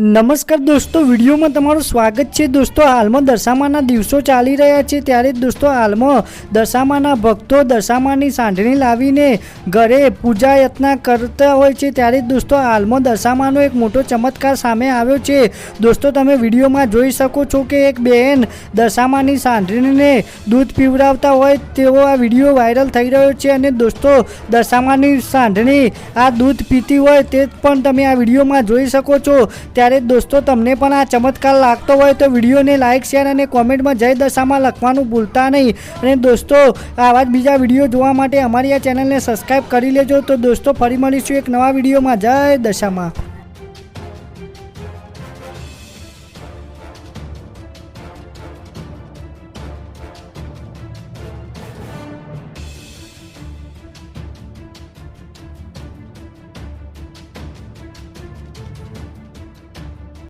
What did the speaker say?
નમસ્કાર દોસ્તો, વિડીયોમાં તમારું સ્વાગત છે. દોસ્તો, હાલમાં દશામાના દિવસો ચાલી રહ્યા છે. ત્યારે દોસ્તો, હાલમાં દશામાના ભક્તો દશામાની સાંઢણી લાવીને ઘરે પૂજા યત્ના કરતા હોય છે. ત્યારે દોસ્તો, હાલમાં દશામાનો એક મોટો ચમત્કાર સામે આવ્યો છે. દોસ્તો, તમે વિડીયોમાં જોઈ શકો છો કે એક બહેન દશામાની સાંઢણીને દૂધ પીવડાવતા હોય તેવો આ વીડિયો વાયરલ થઈ રહ્યો છે અને દોસ્તો, દશામાની સાંઢણી આ દૂધ પીતી હોય તે પણ તમે આ વિડીયોમાં જોઈ શકો છો. ત્યારે દોસ્તો, તમને પણ આ ચમત્કાર લાગતો હોય તો વિડીયોને લાઇક શેર અને કોમેન્ટમાં જય દશામાં લખવાનું ભૂલતા નહીં. અને દોસ્તો, આવા જ બીજા વીડિયો જોવા માટે અમારી આ ચેનલને સબસ્ક્રાઈબ કરી લેજો. તો દોસ્તો, ફરી મળીશું એક નવા વિડીયોમાં. જય દશામાં.